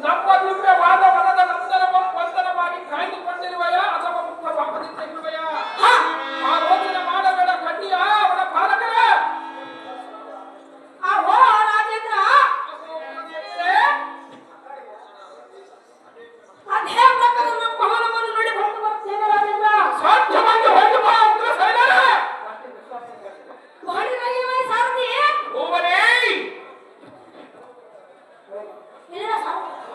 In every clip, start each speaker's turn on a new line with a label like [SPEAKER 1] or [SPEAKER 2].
[SPEAKER 1] not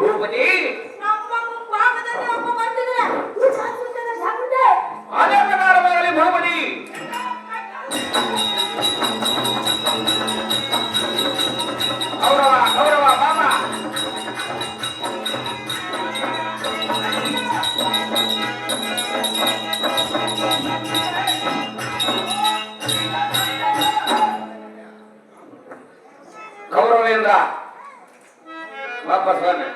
[SPEAKER 2] ಭೂಪತಿ! ಅದೇ ಪ್ರಕಾರವಾಗಲಿ ಭೂಪತಿ! ಗೌರವದಿಂದ ವಾಪಸ್ ಬನ್ನಿ